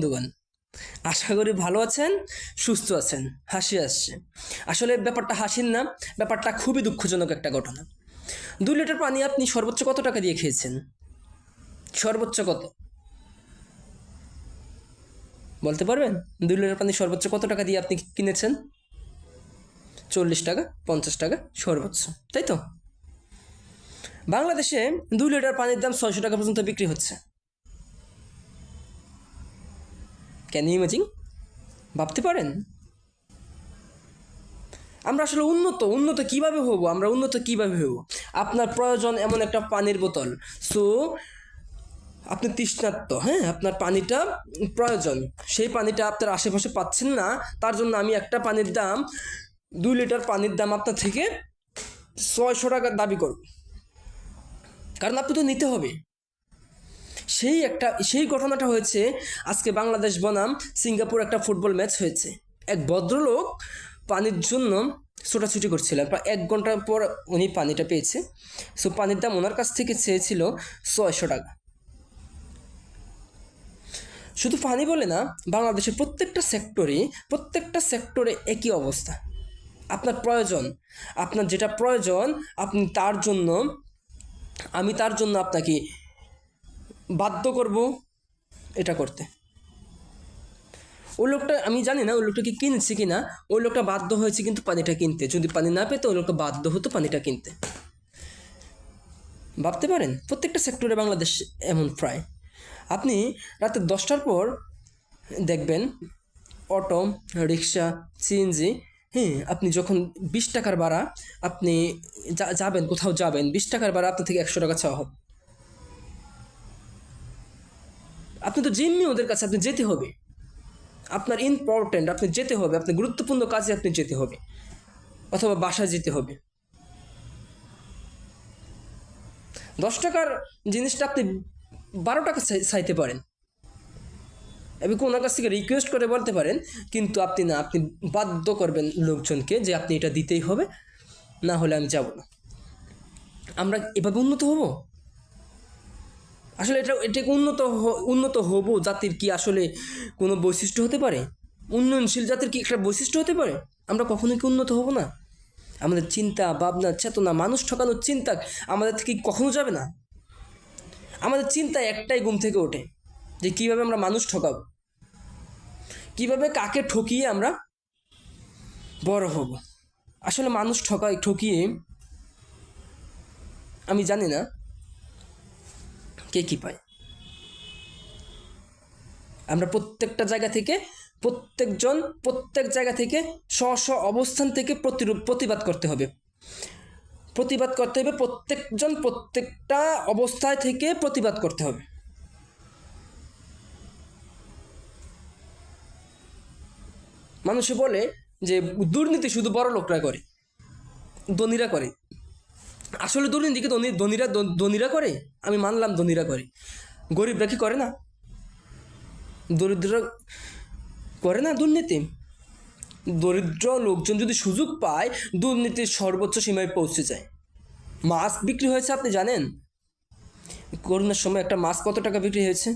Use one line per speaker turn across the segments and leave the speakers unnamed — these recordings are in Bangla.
বন্ধুগণ, আশা করি ভালো আছেন, সুস্থ আছেন, হাসি আসছে। আসলে ব্যাপারটা হাসির না, ব্যাপারটা খুবই দুঃখজনক একটা ঘটনা। দুই লিটার পানি আপনি সর্বোচ্চ কত টাকা দিয়ে খেয়েছেন? সর্বোচ্চ কত? বলতে পারবেন? দুই লিটার পানি সর্বোচ্চ কত টাকা দিয়ে আপনি কিনেছেন? চল্লিশ টাকা, পঞ্চাশ টাকা, সর্বোচ্চ, তাই তো? বাংলাদেশে দুই লিটার পানির দাম ছয়শো টাকা পর্যন্ত বিক্রি হচ্ছে। ক্যান ইউ ইমাজিং ভাবতে পারেন? আমরা আসলে উন্নত উন্নত কীভাবে হব? আমরা উন্নত কীভাবে হব? আপনার প্রয়োজন এমন একটা পানির বোতল। সো আপনি তৃষ্ণার্ত হ্যাঁ? আপনার পানিটা প্রয়োজন। সেই পানিটা আপনার আশেপাশে পাচ্ছেন না, তার জন্য আমি একটা পানির দাম, দুই লিটার পানির দাম আপনার থেকে ছয়শো টাকা দাবি করব। কারণ আপনি তো নিতে হবে। সেই একটা, সেই ঘটনাটা হয়েছে, আজকে বাংলাদেশ বনাম, সিঙ্গাপুর একটা ফুটবল ম্যাচ হয়েছে। এক ভদ্রলোক পানির জন্য ছোটাছুটি করছিলেন। প্রায় এক ঘণ্টা পর উনি পানিটা পেয়েছে। সো পানির দাম ওনার কাছ থেকে চেয়েছিল ছয়শো টাকা। শুধু পানি বলে না, বাংলাদেশের প্রত্যেকটা সেক্টরে প্রত্যেকটা সেক্টরে একই অবস্থা। আপনার প্রয়োজন, আপনার যেটা প্রয়োজন, আপনি তার জন্য, আমি তার জন্য আপনাকে বাধ্য করব এটা করতে। ওই লোকটা, আমি জানি না ওই লোকটাকে কিনছে কি না ওই লোকটা বাধ্য হয়েছে কিন্তু পানিটা কিনতে। যদি পানি না পেতো, ওই লোকটা বাধ্য হতো পানিটা কিনতে। ভাবতে পারেন, প্রত্যেকটা সেক্টরে বাংলাদেশ এমন প্রায়। আপনি রাতে দশটার পর দেখবেন, অটো, রিক্সা সিএনজি হ্যাঁ আপনি যখন বিশ টাকার ভাড়া, আপনি যাবেন, কোথাও যাবেন, বিশ টাকার ভাড়া আপনার থেকে একশো টাকা চাওয়া হবে। আপনি তো জিম্মি ওদের কাছে, আপনি যেতে হবে। আপনার ইম্পর্ট্যান্ট আপনি যেতে হবে আপনার গুরুত্বপূর্ণ কাজে আপনি যেতে হবে। অথবা বাসায় যেতে হবে। দশ টাকার জিনিসটা আপনি বারো টাকা চাইতে পারেন। এবং ওনার কাছ থেকে রিকোয়েস্ট করে বলতে পারেন, কিন্তু আপনি না, আপনি বাধ্য করবেন লোকজনকে যে আপনি এটা দিতেই হবে, না হলে আমি যাব না। আমরা এভাবে উন্নত হব? আসলে এটা এটাকে উন্নত উন্নত হব জাতির কি আসলে কোনো বৈশিষ্ট্য হতে পারে? উন্নয়নশীল জাতির কি একটা বৈশিষ্ট্য হতে পারে? আমরা কখনোই কি উন্নত হব না? আমাদের চিন্তা, ভাবনা, চেতনা, মানুষ ঠকানোর চিন্তা আমাদের থেকে কখনো যাবে না? আমাদের চিন্তা একটাই ঘুম থেকে ওঠে, যে কীভাবে আমরা মানুষ ঠকাবো? কীভাবে কাকে ঠকিয়ে আমরা বড় হব? আসলে মানুষ ঠকায়, ঠকিয়ে আমি জানি না। কে কী পায়? আমরা প্রত্যেকটা জায়গা থেকে প্রত্যেকজন প্রত্যেক জায়গা থেকে স্ব স্ব অবস্থান থেকে প্রতিরূপ প্রতিবাদ করতে হবে। প্রতিবাদ করতে হবে, প্রত্যেকজন প্রত্যেকটা অবস্থায় থেকে প্রতিবাদ করতে হবে। মানুষে বলে যে, দুর্নীতি শুধু বড় লোকরা করে, ধনীরা করে। আসলে দুর্নীতি কি ধনী ধনীরা ধনীরা করে, আমি মানলাম ধনীরা করে। গরিবরা কি করে না? দরিদ্ররা করে না দুর্নীতি? দরিদ্র লোকজন যদি সুযোগ পায়, দুর্নীতির সর্বোচ্চ সীমায় পৌঁছে যায়। মাছ বিক্রি হয়েছে, আপনি জানেন? করোনার সময় একটা মাছ কত টাকা বিক্রি হয়েছে?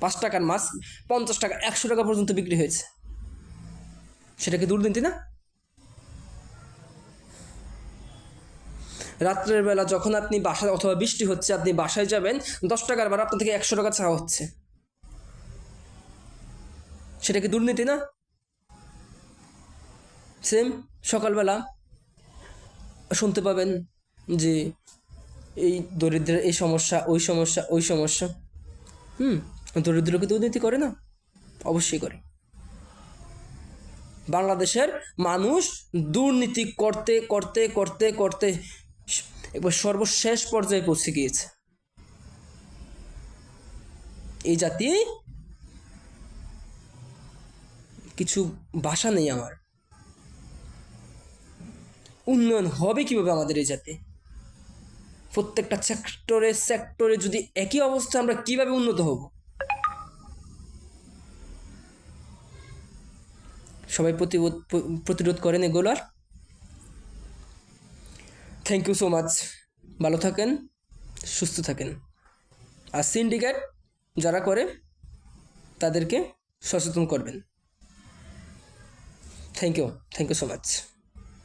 পাঁচ টাকার মাছ পঞ্চাশ টাকা, একশো টাকা পর্যন্ত বিক্রি হয়েছে। সেটা কি দুর্নীতি না? রাত্রের বেলা যখন আপনি বাসা অথবা বৃষ্টি হচ্ছে, আপনি বাসায় যাবেন, দশ টাকার বার আপনার থেকে একশো টাকা চাওয়া হচ্ছে। সেটা কি দুর্নীতি না? সেম সকালবেলা শুনতে পাবেন যে এই দরিদ্রের এই সমস্যা, ওই সমস্যা ওই সমস্যা। হুম, দরিদ্রকে দুর্নীতি করে না? অবশ্যই করে। বাংলাদেশের মানুষ দুর্নীতি করতে করতে করতে করতে একবার সর্বশেষ পর্যায়ে পৌঁছে গিয়েছে। এই জাতি কিছু ভাষা নেই আমার। উন্নয়ন হবে কীভাবে আমাদের এই জাতি? প্রত্যেকটা সেক্টরে সেক্টরে যদি একই অবস্থা, আমরা কীভাবে উন্নত হব? সবাই প্রতিরোধ করেন এগুলোর। থ্যাংক ইউ সো মাচ ভালো থাকেন, সুস্থ থাকেন। আর সিন্ডিকেট যারা করে, তাদেরকে সচেতন করবেন। Thank you thank you so much